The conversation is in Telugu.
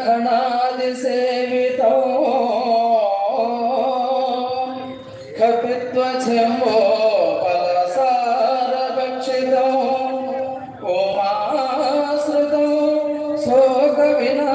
గణాది సేవితో కపిత్వ చెంబో పలసారక్షితో ఉమాశ్రుతో శోక వినా